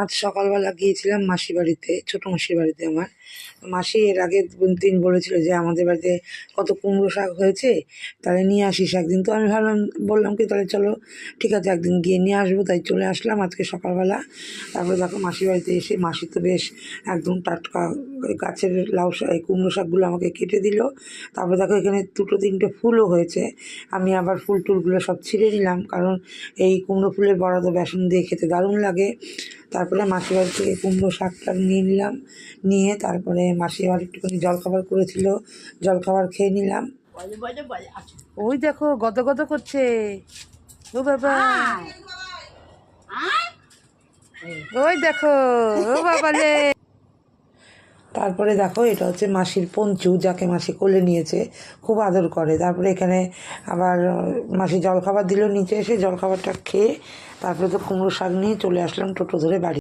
আজ সকালবেলা গিয়েছিলাম মাসি বাড়িতে, ছোটো মাসির বাড়িতে আমার। মাসি এর আগে দিন বলেছিল যে আমাদের বাড়িতে কত কুমড়ো শাক হয়েছে, তাহলে নিয়ে আসিস একদিন। তো আমি ভাবলাম, বললাম কি, তাহলে চলো, ঠিক আছে, একদিন গিয়ে নিয়ে আসব। তাই চলে আসলাম আজকে সকালবেলা। তারপরে দেখো, মাসির বাড়িতে এসে মাসি তো বেশ একদম টাটকা গাছের লাউ শাক কুমড়ো শাকগুলো আমাকে কেটে দিল। তারপরে দেখো, এখানে দুটো, তিনটে ফুলও হয়েছে। আমি আবার ফুল টুলগুলো সব ছিঁড়ে নিলাম, কারণ এই কুমড়ো ফুলের বড়া তো বেসন দিয়ে খেতে দারুণ লাগে। তারপরে মাসির বাড়ি থেকে কুমড়ো শাক টাক নিয়ে নিলাম নিয়ে তারপরে মাসির বাড়ি একটুখানি জলখাবার করেছিল জলখাবার খেয়ে নিলাম। আচ্ছা। ওই দেখো গদ গদ করছে। ও বাবা। ওই দেখো ও বাবালে তারপরে দেখো, এটা হচ্ছে মাসির পঞ্চু, যাকে মাসি কোলে নিয়েছে, খুব আদর করে। তারপরে এখানে আবার মাসি জলখাবার দিল নিচে এসে, জলখাবারটা খেয়ে তারপরে তো কুমড়ো শাক নিয়ে চলে আসলাম টোটো ধরে বাড়ি।